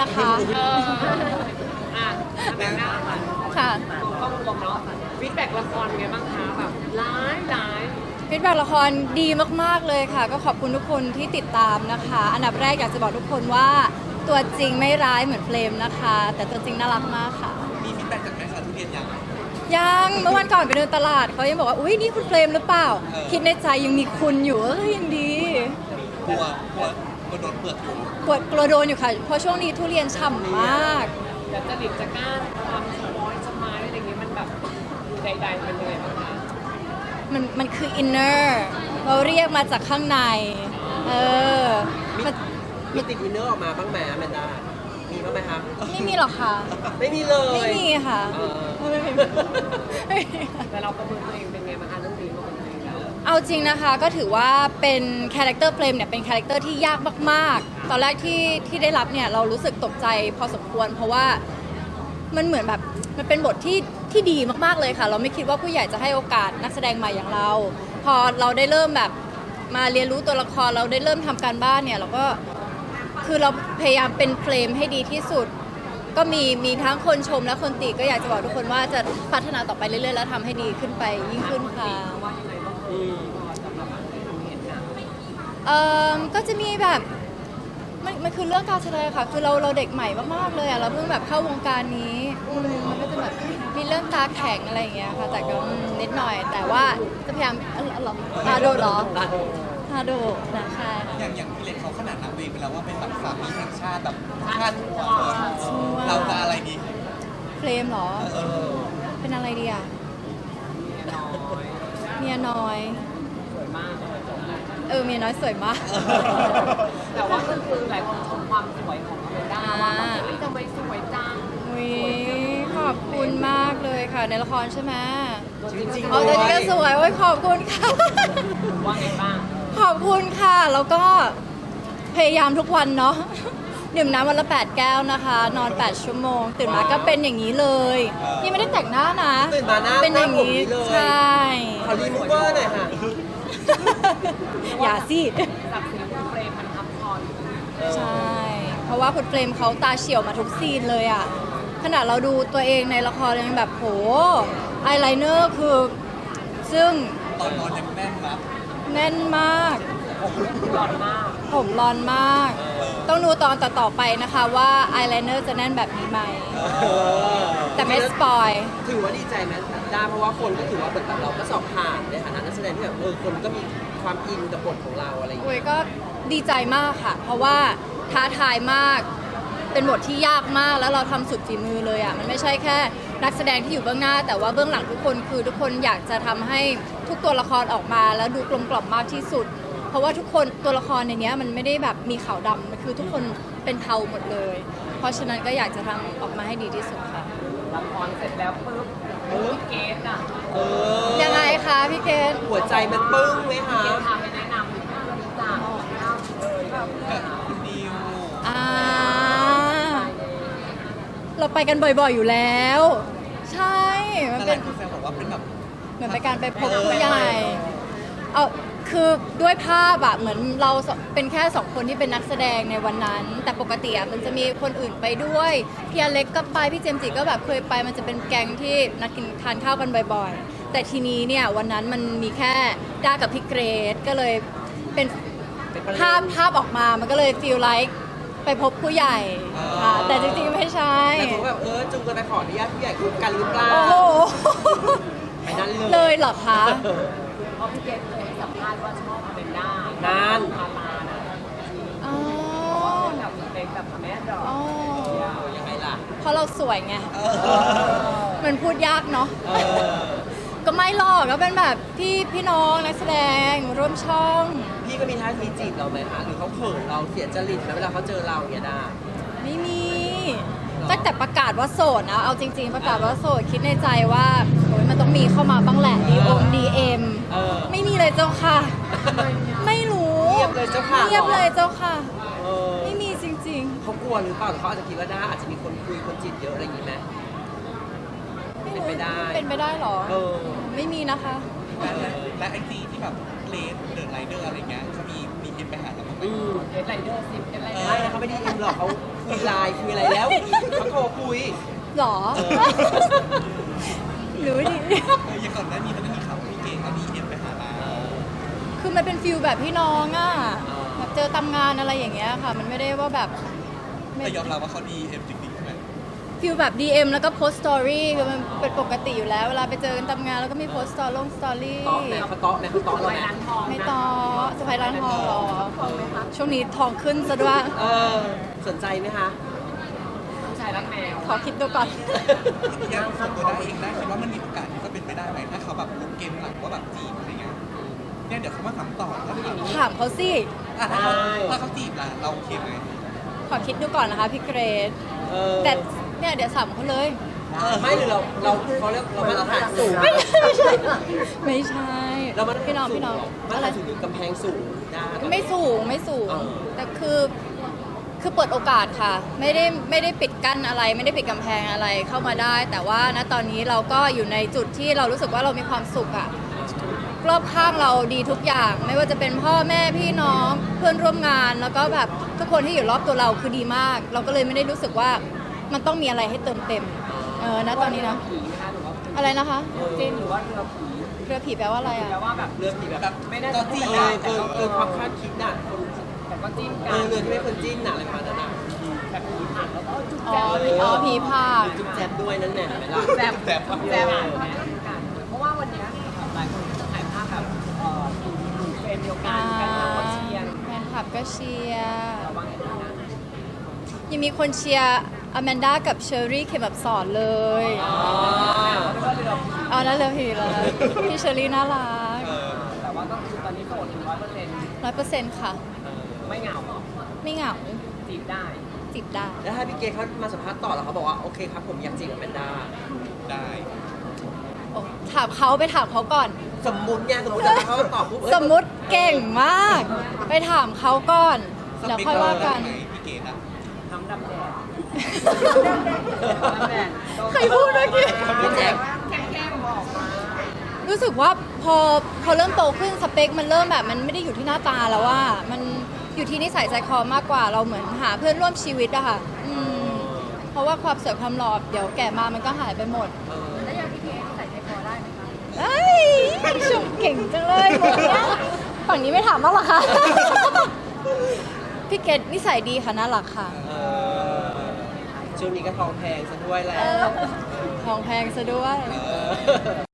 นะคะ เอออะแต่งหน้าค่ะค่ะ ต้องรวมเนาะฟีดแบ็กละครเป็นไงบ้างคะแบบร้ายร้ายฟีดแบ็กละครดีมาก ๆ เลยค่ะ ก็ขอบคุณทุกคนที่ติดตามนะคะ อันดับแรกอยากจะบอกทุกคนว่า ตัวจริงไม่ร้ายเหมือนเฟรมนะคะ แต่ตัวจริงน่ารักมากค่ะ มีฟีดแบ็กจากแม่ค้าทุเรียนยัง ยังเมื่อวันก่อนไปเดินตลาดเขายังบอกว่า อุ้ยนี่คุณเฟรมหรือเปล่าเออคิดในใจยังมีคุณอยู่เออยังดี กลัวกลัว กลัวโดนเปลือกอยู่ปวดกลัวโดนอยู่ค่ะ เพราะช่วงนี้ทุเรียนฉ่ำมาก แต่จริตจะกล้ารความสมอยสมายอะไรอย่างงี้มันแบบใดๆเป็นยังไงบ้างคะมันมันคืออินเนอร์เราเรียกมาจากข้างใน เออมันมีติดอินเนอร์ออกมาบ้างไหมแมนด้ามีบ้างไหมคะไม่มีหรอกค่ะ ไม่มีเลยไม่มีค่ะเออไม่มีไม่มีค่ะ แต่เราประเมินตัวเองเป็นไงบ้างคะเรื่องนี้ประ เอาจริงนะคะก็ถือว่าเป็นคาแรคเตอร์เฟรมเนี่ยเป็นคาแรคเตอร์ที่ยากมากๆ ตอนแรกที่ที่ได้รับเนี่ยเรารู้สึกตกใจพอสมควร เพราะว่ามันเหมือนแบบมันเป็นบทที่ที่ดีมากๆเลยค่ะ เราไม่คิดว่าผู้ใหญ่จะให้โอกาสนักแสดงใหม่อย่างเรา พอเราได้เริ่มแบบมาเรียนรู้ตัวละครเราได้เริ่มทำการบ้านเนี่ยเราก็คือเราพยายามเป็นเฟรมให้ดีที่สุด ก็มีมีทั้งคนชมและคนติก็อยากจะบอกทุกคนว่าจะพัฒนาต่อไปเรื่อยๆ แล้วทำให้ดีขึ้นไปยิ่งขึ้นค่ะ เอ่อก็จะมีแบบมันมันคือเรื่องการแสดงค่ะ คือเราเราเด็กใหม่มากๆเลยอะเราเพิ่งแบบเข้าวงการนี้อืมมันก็จะแบบมีเรื่องตาแข็งอะไรอย่างเงี้ยค่ะ แต่ก็อืมนิดหน่อย แต่ว่าจะพยายามเอ้าเหรอตาโดดเหรอตาโดตาโดนะใช่ค่ะ อย่างอย่างพี่เล็กเขาขนาดนับเองไปแล้วว่าเป็นแบบสามีแห่งชาติแบบชาติหัวชัวร์เราจะอะไรดี เฟรมเหรอ เออ เป็นอะไรดีอะ เมียน้อย สวยมากเลยจบแล้วเออเมียน้อยสวยมาก แต่ว่าก็คือหลายคนชมความสวยของอเมด้าว่าแบบเฮ้ยทำไมสวยจังอุ้ยขอบคุณมากเลยค่ะ ในละครใช่ไหมจริงๆเอาแต่นี่ก็สวยโอ้ยขอบคุณค่ะ ว่าไงบ้าง ขอบคุณค่ะ แล้วก็พยายามทุกวันเนาะ ดื่มน้ำวันละ 8 แก้วนะคะ นอน 8 ชั่วโมง ตื่นมาก็เป็นอย่างนี้เลย นี่ไม่ได้แต่งหน้านะตื่นมาหน้าเป็นอย่างนี้หน้าผมนี้เลย ใช่ ขอรีมูเวอร์หน่อยค่ะ อย่าสิจากสีคุณเฟรมมันทับทอนใช่ เพราะว่าคุณเฟรมเขาตาเฉียวมาทุกซีนเลยอะขนาดเราดูตัวเองในละครยังแบบโหอายไลเนอร์คือ ซึ่งตอนนอนยังแน่นนะแน่นมากหล่อนมากผมร้อนมาก ต้องดูตอนต่อๆไปนะคะว่าอายไลเนอร์จะแน่นแบบนี้ไหมเออแต่ไม่สปอยถือว่าดีใจไหมด้าเพราะว่าคนก็ถือว่าเหมือนกับเราก็สอบผ่านในฐานะนักแสดงที่แบบเออคนก็มีความอินกับบทของเราอะไรอย่างโอ้เงี้ยยก็ดีใจมากค่ะ เพราะว่าท้าทายมาก เป็นบทที่ยากมากแล้วเราทำสุดฝีมือเลยอะ มันไม่ใช่แค่นักแสดงที่อยู่เบื้องหน้า แต่ว่าเบื้องหลังทุกคนคือทุกคนอยากจะทำให้ทุกตัวละครออกมาแล้วดูกลมกล่อมมากที่สุด เพราะว่าทุกคนตัวละครในเนี้ยมันไม่ได้แบบมีขาวดำมันคือทุกคนเป็นเทาหมดเลย เพราะฉะนั้นก็อยากจะทำออกมาให้ดีที่สุดค่ะละครเสร็จแล้วปุ๊บปุ๊บเกสอะเออยังไงคะพี่เกณหัวใจมันปึ้งไหมคะเกสพาไปแนะนำจากข้าวเลยแบบกับคุณดิวอ่าเราไปกันบ่อยๆอยู่แล้ว ใช่มันแต่หเป็ลานยคนแซวบอกว่าเป็นแบบ เหมือนเป็นการไปพบผู้ใหญ่เอา คือด้วยภาพอะเหมือนเราสองเป็นแค่สองคนที่เป็นนักแสดงในวันนั้น แต่ปกติอะมันจะมีคนอื่นไปด้วยพี่อเล็กก็ไปพี่เจมส์จิก็แบบเคยไป มันจะเป็นแก๊งที่นัดกินทานข้าวกันบ่อยๆ แต่ทีนี้เนี่ยวันนั้นมันมีแค่ด้ากับพี่เกรดก็เลยเป็นเป็นประเด็นภาพภาพออกมามันก็เลยฟีลไลค์ไปพบผู้ใหญ่ค่ะแต่จริงๆไม่ใช่แต่ผมแบบเออจุงกันไปขออนุญาตผู้ใหญ่คุยกันหรือเปล่าโอ้โหไปนั่นเลยเลยเหรอคะ เพราะพี่เกสเคยให้สัมภาษณ์ว่าชอบอเมนด้านั่นพาตาน่ะอ๋อเป็นแบบเป็นแบบอเมนด้าอ๋อยังไงล่ะ เพราะเราสวยไง เออ มันพูดยากเนาะ เออ ก็ไม่หรอกก็เป็นแบบพี่พี่น้องนักแสดงร่วมช่อง พี่ก็มีท่าทีจีบเราไหมคะหรือเขาเขินเราเสียจริตแล้วเวลาเขาเจอเราอย่างเงี้ยด้าไม่มีหรอ ตั้งแต่ประกาศว่าโสดนะ เอาจริง ๆ ประกาศว่าโสดคิดในใจว่าโอ้ย มันต้องมีเข้ามาบ้างแหละดีโอมดีเอ็มเออ ไม่มีเลยเจ้าค่ะ ไม่รู้เงียบเลยเจ้าค่ะเงียบเลยเจ้าค่ะ เออไม่มีจริง เขากลัวหรือเปล่าหรือเขาอาจจะคิดว่าด้าอาจจะมีคนคุยคนจีบเยอะอะไรอย่างงี้ไหม ๆ ไม่รู้เป็นไปได้ เป็นไปได้เหรอ เออ ไม่มีนะคะ และและและไอจีที่แบบเลดเดินไรเดอร์อะไรเงี้ยเขามีมีคิดไปหาเราบ้างไหมอืมเอ็ดไรเดอร์สิบเอ็ดไรเดอไม่ร์นะเขาไม่ได้อินหรอกเขาคุยไลน์คุยอะไรแล้วเขาโทรคุย หรอเออรู้ดิ เอออย่างก่อนหน้านี้มันก็มีข่าวว่าพี่เก๋เขาดีเอ็มไปหาเราคือมันเป็นฟิลแบบพี่น้องอะแบบเจอตามงานอะไรอย่างเงี้ยค่ะ มันไม่ได้ว่าแบบไม่แต่ยอมรับว่าเขาดีเอ็มจริงๆใช่ไหมฟิลแบบ DM แล้วก็โพสต์สตอรี่คือมันเป็นปกติอยู่แล้ว เวลาไปเจอกันตามงานแล้วก็มีโพสต์สตอลงสตอรี่ต๊อกแม่เขาต๊อกแม่เขาต๊อกร้อยแม่ล้านทองไม่นะต่อสะพายร้านทองเหรอทองไหมคะช่วงนี้ทองขึ้นซะด้วยเออสนใจไหมคะผู้ชาย รักแมวขอคิดดูก่อนอย่างส่วนตัวได้เองได้คิดว่ามันมีโอกาสที่จะเป็นไปได้ไหมถ้าเขาแบบรู้เกมหลังว่าแบบจีบอะไรเงี้ยเนี่ยเดี๋ยวเขามาถามต่อถ้าถามถามเขาสิ อะถ้าเขาถ้าเขาจีบล่ะเราโอเคไหมขอคิดดูก่อนนะคะพี่เกรดเออแต่เนี่ยเดี๋ยวสัมเขาเลย ไม่หรือเราเราเขาเรียกเรามาตรฐานสูงไม่ใช่ไม่ใช่ ไม่ใช่ เรามาตรฐานพี่น้องสูพี่น้องมาตรอะไร ฐานสูงหรือกำแพงสูงได้ไม่สูงไม่สูง เออ แต่คือ คือเปิดโอกาสค่ะ ไม่ได้ไม่ได้ปิดกั้นอะไร ไม่ได้ปิดกำแพงอะไรเข้ามาได้ แต่ว่าณตอนนี้เราก็อยู่ในจุดที่เรารู้สึกว่าเรามีความสุขอะรอบข้างเราดีทุกอย่าง ไม่ว่าจะเป็นพ่อแม่พี่น้องเพื่อนร่วมงาน แล้วก็แบบทุกคนที่อยู่รอบตัวเราคือดีมาก เราก็เลยไม่ได้รู้สึกว่ามันต้องมีอะไรให้เติมเต็มเออณตอนนี้นะผีนะคะหรือว่าอะไรนะคะจิ้นหรือว่าเรือผีเรือผีแปลว่าอะไรแปลอะว่าแบบเรือผีแบบแบบไม่ได้ก็จะจีพูดบอะไรเออเกินเกินความคาดคิดน่ะคน แต่ก็จิ้นเอกัอนเรือที่ไม่คนจิ้นน่ะอะไรประมาณนั้นน่ะแบบผีผ่านแล้วก็จุ๊บอ๋อแจ๊บอ๋อผีผาก จุ๊บแจ๊บด้วยนั่นแหละเห็นไหมล่ะ แจ๊บแซ่บแจ๊บผ่านไหมกันเพราะว่าวันเนี้ยหลายคนก็จะถ่ายภาพแบบเอ่ออยู่อยู่เฟรมเดียวกันแฟนคลับก็เชียร์แฟนคลับก็เชียร์ ระวังอย่างนี้นะ ยังมีคนเชียร์อแมนด้ากับเชอรี่เข็มแบบสอนเลยอ๋อแล้วก็เรือผีเอาแล้วเลยพี่แล้วพี่เชอรี่น่ารักเออแต่ว่าก็คือตอนนี้โสดถึงร้อยเปอร์เซ็นต์ร้อยเปอร์เซ็นต์ค่ะ ไม่เหงาไม่เหงาจีบได้จีบได้ แล้วถ้าพี่เกเขามาสัมภาษณ์ต่อแล้วเขาบอกว่าโอเคครับผมอยากจีบกับแมนด้าได้โอ้ถามเขาไปถามเขาก่อน สมมุติเนี่ยสมมุติแต่เขาตอบปุ๊บเอ้ยสมมุติเก่งมาก ไปถามเขาก่อนสเดี๋ยวเปคค่อยเราว่าได้กันไหมพี่เก๋อะทำดำแดดดำแดดใครพูดเมื่อกี้ พี่แจ๊คแข็งๆบอกมารู้สึกว่าพอพอเริ่มโตขึ้นสเปคมันเริ่มแบบมันไม่ได้อยู่ที่หน้าตาแล้วว่ามัน อยู่ที่นิสัยใจคอมากกว่าเราเหมือนหาเพื่อนร่วมชีวิตอะค่ะอืมเพราะว่าความสวยความหล่อเดี๋ยวแก่มามันก็หายไปหมดเออแล้วอย่างพี่เคนิสัยใจคอได้ไหมคะเอ้ยชมเก่งจังเลยหมดเนี้ยฝั่งนี้ไม่ถามบ้างเหรอคะพี่เกดนิสัยดีค่ะน่ารักค่ะเออช่วงนี้ก็ทองแพงซะด้วยแหละเออทองแพงซะด้วยเออ